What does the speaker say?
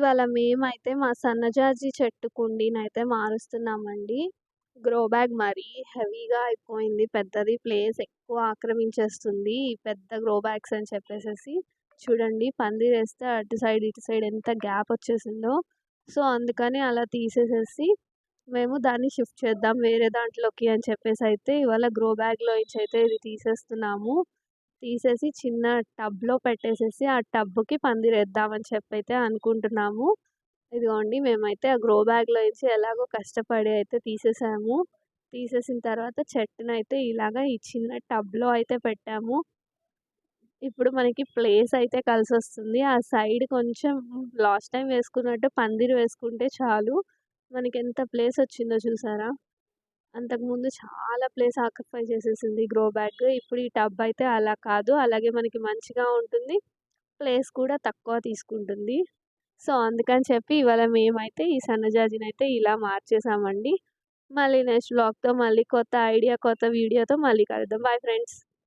ఇవాళ మేమైతే మా సన్నజాజి చెట్టు కుండీనైతే మారుస్తున్నామండి. గ్రో బ్యాగ్ మరీ హెవీగా అయిపోయింది. పెద్దది ప్లేస్ ఎక్కువ ఆక్రమించేస్తుంది. ఈ పెద్ద గ్రో బ్యాగ్స్ అని చెప్పేసి చూడండి పందిరేస్తే అటు సైడ్ ఇటు సైడ్ ఎంత గ్యాప్ వచ్చేసిందో. సో అందుకని అలా తీసేసేసి మేము దాన్ని షిఫ్ట్ చేద్దాం వేరే దాంట్లోకి అని చెప్పేసి అయితే ఇవాళ గ్రో బ్యాగ్లో నుంచి అయితే ఇది తీసేస్తున్నాము. తీసేసి చిన్న టబ్లో పెట్టేసేసి ఆ టబ్కి పందిరేద్దామని చెప్పి అయితే అనుకుంటున్నాము. ఇదిగోండి మేమైతే ఆ గ్రో బ్యాగ్లో నుంచి ఎలాగో కష్టపడి అయితే తీసేసాము. తీసేసిన తర్వాత చెట్టును అయితే ఇలాగ ఈ చిన్న టబ్లో అయితే పెట్టాము. ఇప్పుడు మనకి ప్లేస్ అయితే కలిసి వస్తుంది ఆ సైడ్ కొంచెం లాస్ట్ టైం వేసుకున్నట్టు పందిరి వేసుకుంటే చాలు. మనకి ఎంత ప్లేస్ వచ్చిందో చూసారా? అంతకుముందు చాలా ప్లేస్ ఆక్యుపై చేసేసింది గ్రో బ్యాగ్. ఇప్పుడు ఈ టబ్ అయితే అలా కాదు. అలాగే మనకి మంచిగా ఉంటుంది. ప్లేస్ కూడా తక్కువ తీసుకుంటుంది. సో అందుకని చెప్పి ఇవాళ మేమైతే ఈ సన్నజాజిని అయితే ఇలా మార్చేసామండి. మళ్ళీ నెక్స్ట్ బ్లాగ్తో మళ్ళీ కొత్త ఐడియా కొత్త వీడియోతో మళ్ళీ కలుద్దాం. Bye friends